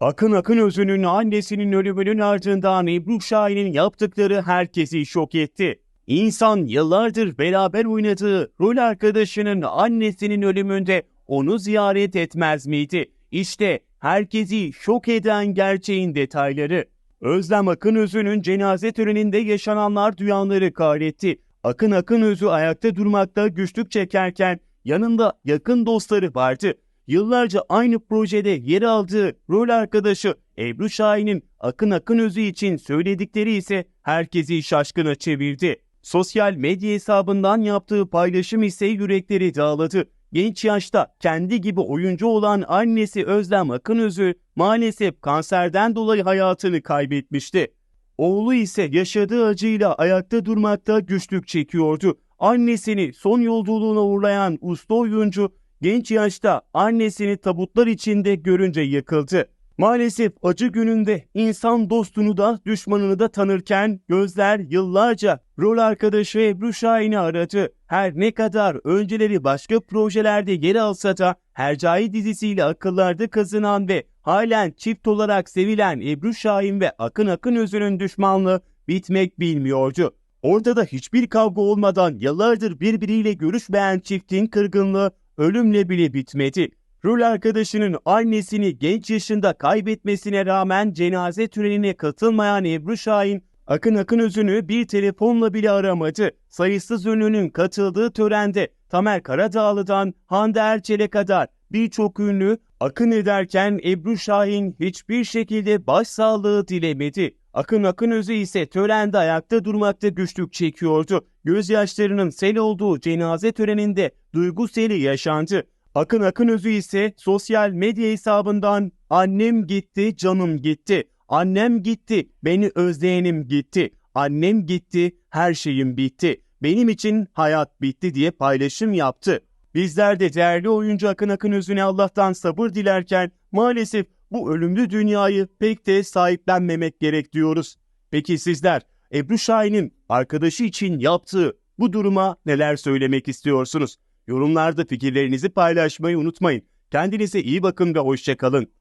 Akın Akın Özü'nün annesinin ölümünün ardından Ebru Şahin'in yaptıkları herkesi şok etti. İnsan yıllardır beraber oynadığı rol arkadaşının annesinin ölümünde onu ziyaret etmez miydi? İşte herkesi şok eden gerçeğin detayları. Özlem Akın Özü'nün cenaze töreninde yaşananlar duyanları kahretti. Akın Akın Özü ayakta durmakta güçlük çekerken yanında yakın dostları vardı. Yıllarca aynı projede yer aldığı rol arkadaşı Ebru Şahin'in Akın Akın Özü için söyledikleri ise herkesi şaşkına çevirdi. Sosyal medya hesabından yaptığı paylaşım ise yürekleri dağladı. Genç yaşta kendi gibi oyuncu olan annesi Özlem Akınözü maalesef kanserden dolayı hayatını kaybetmişti. Oğlu ise yaşadığı acıyla ayakta durmakta güçlük çekiyordu. Annesini son yolculuğuna uğurlayan usta oyuncu genç yaşta annesini tabutlar içinde görünce yıkıldı. Maalesef acı gününde insan dostunu da düşmanını da tanırken gözler yıllarca rol arkadaşı Ebru Şahin'i aradı. Her ne kadar önceleri başka projelerde yer alsa da Hercai dizisiyle akıllarda kazınan ve halen çift olarak sevilen Ebru Şahin ve Akın Akın Özü'nün düşmanlığı bitmek bilmiyordu. Orada da hiçbir kavga olmadan yıllardır birbiriyle görüşmeyen çiftin kırgınlığı ölümle bile bitmedi. Rol arkadaşının annesini genç yaşında kaybetmesine rağmen cenaze törenine katılmayan Ebru Şahin, Akın Akın Özü'nü bir telefonla bile aramadı. Sayısız ünlünün katıldığı törende Tamer Karadağlı'dan Hande Erçel'e kadar birçok ünlü akın ederken Ebru Şahin hiçbir şekilde başsağlığı dilemedi. Akın Akın Özü ise törende ayakta durmakta güçlük çekiyordu. Gözyaşlarının sel olduğu cenaze töreninde duygu seli yaşandı. Akın Akın Özü ise sosyal medya hesabından annem gitti, canım gitti. Annem gitti, beni özleyenim gitti. Annem gitti, her şeyim bitti. Benim için hayat bitti diye paylaşım yaptı. Bizler de değerli oyuncu Akın Akın Özü'ne Allah'tan sabır dilerken maalesef bu ölümlü dünyayı pek de sahiplenmemek gerek diyoruz. Peki sizler Ebru Şahin'in arkadaşı için yaptığı bu duruma neler söylemek istiyorsunuz? Yorumlarda fikirlerinizi paylaşmayı unutmayın. Kendinize iyi bakın ve hoşçakalın.